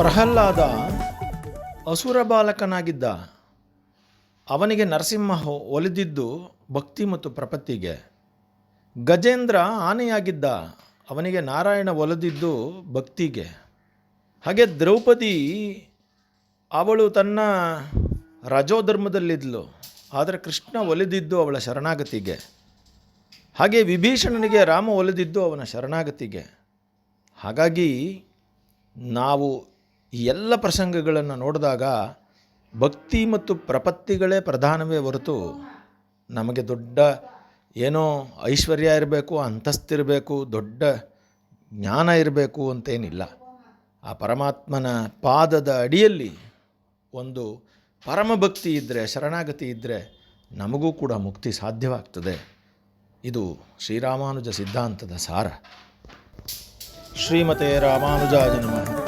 ಪ್ರಹ್ಲಾದ ಅಸುರ ಬಾಲಕನಾಗಿದ್ದ ಅವನಿಗೆ ನರಸಿಂಹ ಒಲಿದಿದ್ದು ಭಕ್ತಿ ಮತ್ತು ಪ್ರಪತ್ತಿಗೆ. ಗಜೇಂದ್ರ ಆನೆಯಾಗಿದ್ದ ಅವನಿಗೆ ನಾರಾಯಣ ಒಲಿದಿದ್ದು ಭಕ್ತಿಗೆ. ಹಾಗೆ ದ್ರೌಪದಿ ಅವಳು ತನ್ನ ರಜೋಧರ್ಮದಲ್ಲಿದ್ದಳು ಆದರೆ ಕೃಷ್ಣ ಒಲಿದಿದ್ದು ಅವಳ ಶರಣಾಗತಿಗೆ. ಹಾಗೆ ವಿಭೀಷಣನಿಗೆ ರಾಮ ಒಲಿದಿದ್ದು ಅವನ ಶರಣಾಗತಿಗೆ. ಹಾಗಾಗಿ ನಾವು ಈ ಎಲ್ಲ ಪ್ರಸಂಗಗಳನ್ನು ನೋಡಿದಾಗ ಭಕ್ತಿ ಮತ್ತು ಪ್ರಪತ್ತಿಗಳೇ ಪ್ರಧಾನವೇ ಹೊರತು ನಮಗೆ ದೊಡ್ಡ ಏನೋ ಐಶ್ವರ್ಯ ಇರಬೇಕು, ಅಂತಸ್ತಿರಬೇಕು, ದೊಡ್ಡ ಜ್ಞಾನ ಇರಬೇಕು ಅಂತೇನಿಲ್ಲ. ಆ ಪರಮಾತ್ಮನ ಪಾದದ ಅಡಿಯಲ್ಲಿ ಒಂದು ಪರಮಭಕ್ತಿ ಇದ್ದರೆ ಶರಣಾಗತಿ ಇದ್ದರೆ ನಮಗೂ ಕೂಡ ಮುಕ್ತಿ ಸಾಧ್ಯವಾಗ್ತದೆ. ಇದು ಶ್ರೀರಾಮಾನುಜ ಸಿದ್ಧಾಂತದ ಸಾರ. ಶ್ರೀಮತೆ ರಾಮಾನುಜಾಜನ ನಮಃ.